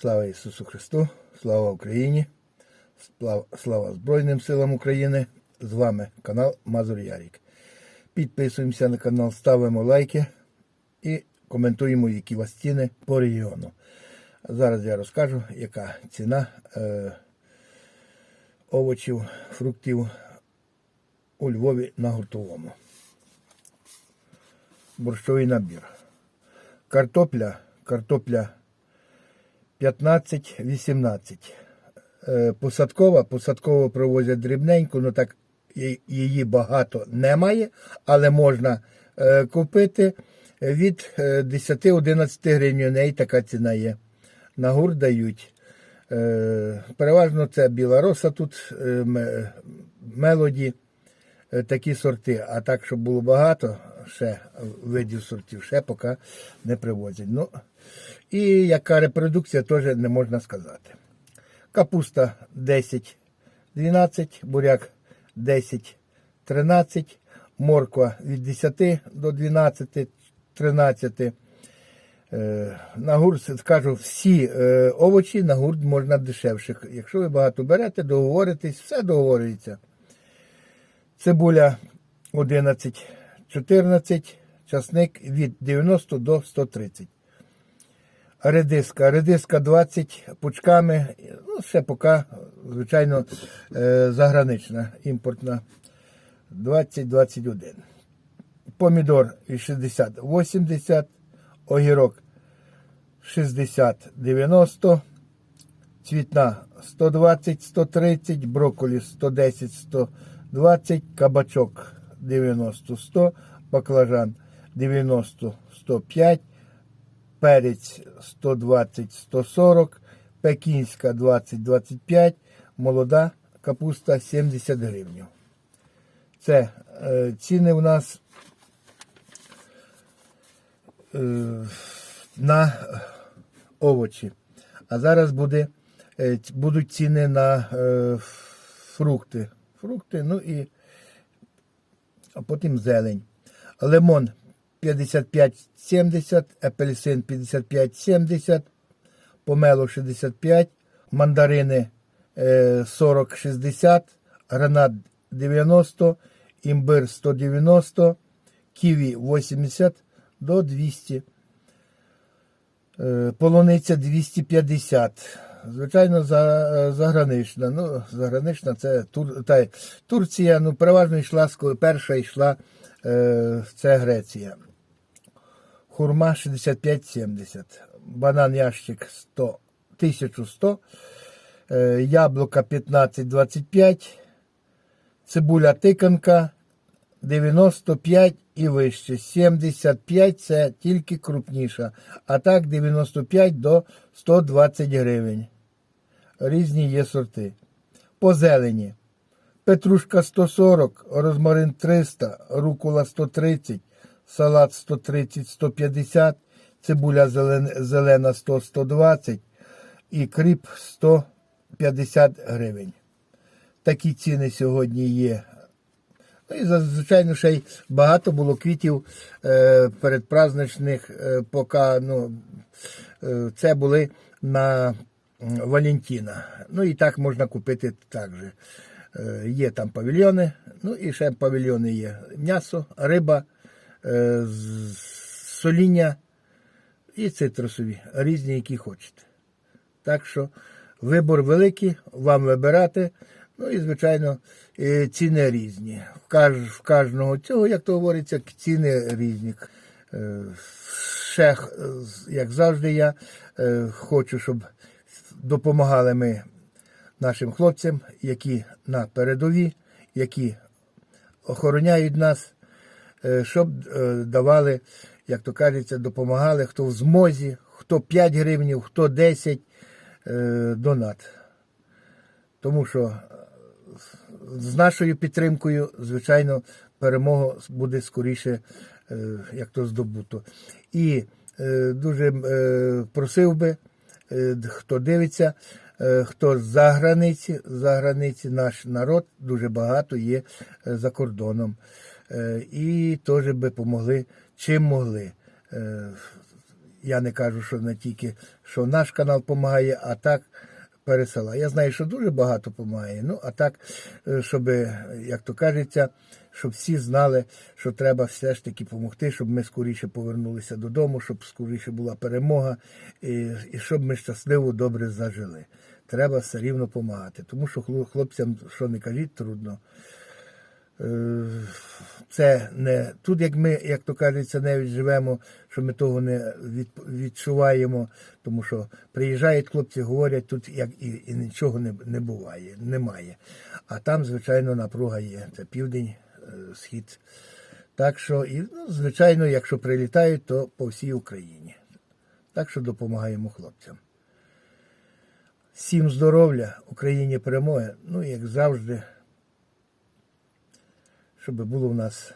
Слава Ісусу Христу, слава Україні, слава, Збройним силам України. З вами канал Мазур Ярік. Підписуємося на канал, ставимо лайки і коментуємо, які у вас ціни по регіону. Зараз я розкажу, яка ціна е, овочів, фруктів у Львові на гуртовому. Борщовий набір. Картопля, картопля 15-18. Е, Посадкова, посадково привозять дрібненьку, ну так її багато немає, але можна е, купити від е, 10-11 гривень. У неї така ціна є. На гур дають. Е, Переважно це біла роса тут, е, ме- мелоді, е, такі сорти. А так, щоб було багато ще видів сортів, ще поки не привозять. Ну, і яка репродукція, теж не можна сказати. Капуста 10, 12, буряк 10, 13, морква від 10 до 12, 13. Е, На гурт скажу, всі е, овочі на гурт можна дешевших. Якщо ви багато берете, договоритесь, все договорюється. Цибуля 11, 14, часник від 90 до 130. Редиска. Редиска 20 пучками, ну, ще поки, звичайно, е, загранична, імпортна 20-21. Помідор 60-80, огірок 60-90, цвітна 120-130, брокколі 110-120, кабачок 90-100, баклажан 90-105, перець 120-140, пекінська 20-25, молода капуста 70 гривень. Це е, ціни у нас е, на овочі. А зараз буде, е, будуть ціни на е, фрукти. Фрукти, ну і а потім зелень. Лимон 55-70, апельсин 55-70, помело 65, мандарини е, 40-60, гранат 90, імбир 190, ківі 80 до 200. Е, Полуниця 250. Звичайно, за, е, загранична. Ну, загранична це Тур, та, Турція, ну, переважно йшла, перша йшла е, це Греція. Хурма 65-70. Банан ящик 100, 1100. Е, яблука 15-25. Цибуля тиканка 95 і вище. 75 це тільки крупніша. А так 95 до 120 гривень. Різні є сорти. По зелені. Петрушка 140, розмарин 300, рукола 130, салат 130-150, цибуля зелена 100-120 і кріп 150 гривень. Такі ціни сьогодні є Ну і звичайно ще й багато було квітів е, передпраздничних, е, поки ну, е, це були на Валентина. Ну і так можна купити також. Е, є там павільйони, ну і ще павільйони є. М'ясо, риба, е, соління і цитрусові, різні, які хочете. Так що вибор великий, вам вибирати. Ну і, звичайно, е, ціни різні. В, кожного цього, як то говориться, ціни різні. Е, Ще, як завжди, я е, хочу, щоб допомагали ми нашим хлопцям, які на передові, які охороняють нас, е, щоб е, давали, як то кажеться, допомагали, хто в змозі, хто 5 гривень, хто 10 е, донат. Тому що з нашою підтримкою, звичайно, перемога буде скоріше, як то здобуто. І дуже просив би, хто дивиться, е, хто за границі, за границі, наш народ дуже багато є е, за кордоном. Е, І теж би помогли, чим могли. Е, я не кажу, що не тільки що наш канал допомагає, а так пересила. Я знаю, що дуже багато допомагає. Ну, а так, е, щоб, як то кажеться, щоб всі знали, що треба все ж таки допомогти, щоб ми скоріше повернулися додому, щоб скоріше була перемога, і, і щоб ми щасливо добре зажили. Треба все рівно допомагати. Тому що хло- хлопцям, що не кажіть, трудно. Е, Це не тут, як ми, як то кажеться, навіть живемо, що ми того не від, відчуваємо, тому що приїжджають хлопці, говорять тут, як і, і нічого не, не буває, немає. А там, звичайно, напруга є. Це південь, схід. Так що, і, ну, звичайно, якщо прилітають, то по всій Україні. Так що допомагаємо хлопцям. Всім здоров'я, Україні перемоги. Ну, як завжди, щоб було в нас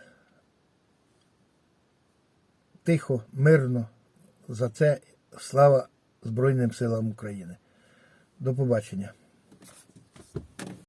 тихо, мирно. За це слава Збройним силам України. До побачення.